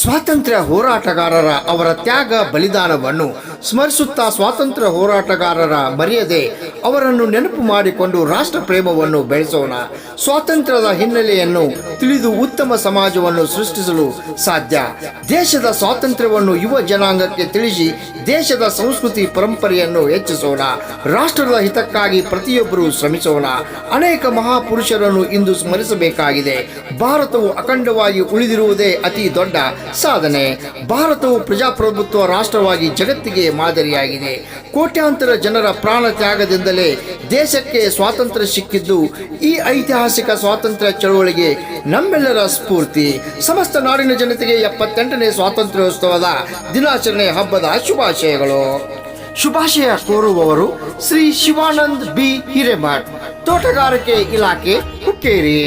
ಸ್ವಾತಂತ್ರ್ಯ ಹೋರಾಟಗಾರರ ಅವರ ತ್ಯಾಗ ಬಲಿದಾನವನ್ನು ಸ್ಮರಿಸುತ್ತಾ ಸ್ವಾತಂತ್ರ್ಯ ಹೋರಾಟಗಾರರ ಮರೆಯದೆ ಅವರನ್ನು ನೆನಪು ಮಾಡಿಕೊಂಡು ರಾಷ್ಟ್ರ ಪ್ರೇಮವನ್ನು ಬೆಳೆಸೋಣ. ಸ್ವಾತಂತ್ರ್ಯದ ಹಿನ್ನೆಲೆಯನ್ನು ತಿಳಿದು ಉತ್ತಮ ಸಮಾಜವನ್ನು ಸೃಷ್ಟಿಸಲು ಸಾಧ್ಯ. ದೇಶದ ಸ್ವಾತಂತ್ರ್ಯವನ್ನು ಯುವ ಜನಾಂಗಕ್ಕೆ ತಿಳಿಸಿ ದೇಶದ ಸಂಸ್ಕೃತಿ ಪರಂಪರೆಯನ್ನು ಹೆಚ್ಚಿಸೋಣ. ರಾಷ್ಟ್ರದ ಹಿತಕ್ಕಾಗಿ ಪ್ರತಿಯೊಬ್ಬರು ಶ್ರಮಿಸೋಣ. ಅನೇಕ ಮಹಾಪುರುಷರನ್ನು ಇಂದು ಸ್ಮರಿಸಬೇಕಾಗಿದೆ. ಭಾರತವು ಅಖಂಡವಾಗಿ ಉಳಿದಿರುವುದೇ ಅತಿ ದೊಡ್ಡ ಸಾಧನೆ. ಭಾರತವು ಪ್ರಜಾಪ್ರಭುತ್ವ ರಾಷ್ಟ್ರವಾಗಿ ಜಗತ್ತಿಗೆ ಮಾದರಿಯಾಗಿದೆ. ಕೋಟ್ಯಾಂತರ ಜನರ ಪ್ರಾಣ ತ್ಯಾಗದಿಂದಲೇ ದೇಶಕ್ಕೆ ಸ್ವಾತಂತ್ರ್ಯ ಸಿಕ್ಕಿದ್ದು ಈ ಐತಿಹಾಸಿಕ ಸ್ವಾತಂತ್ರ್ಯ ಚಳವಳಿಗೆ ನಮ್ಮೆಲ್ಲರ ಸ್ಫೂರ್ತಿ. ಸಮಸ್ತ ನಾಡಿನ ಜನತೆಗೆ ಎಪ್ಪತ್ತೆಂಟನೇ ಸ್ವಾತಂತ್ರ್ಯೋತ್ಸವದ ದಿನಾಚರಣೆ ಹಬ್ಬದ ಶುಭಾಶಯಗಳು. ಶುಭಾಶಯ ಕೋರುವವರು ಶ್ರೀ ಶಿವಾನಂದ್ ಬಿ. ಹಿರೇಮಠ್, ತೋಟಗಾರಿಕೆ ಇಲಾಖೆ ಹುಕ್ಕೇರಿ.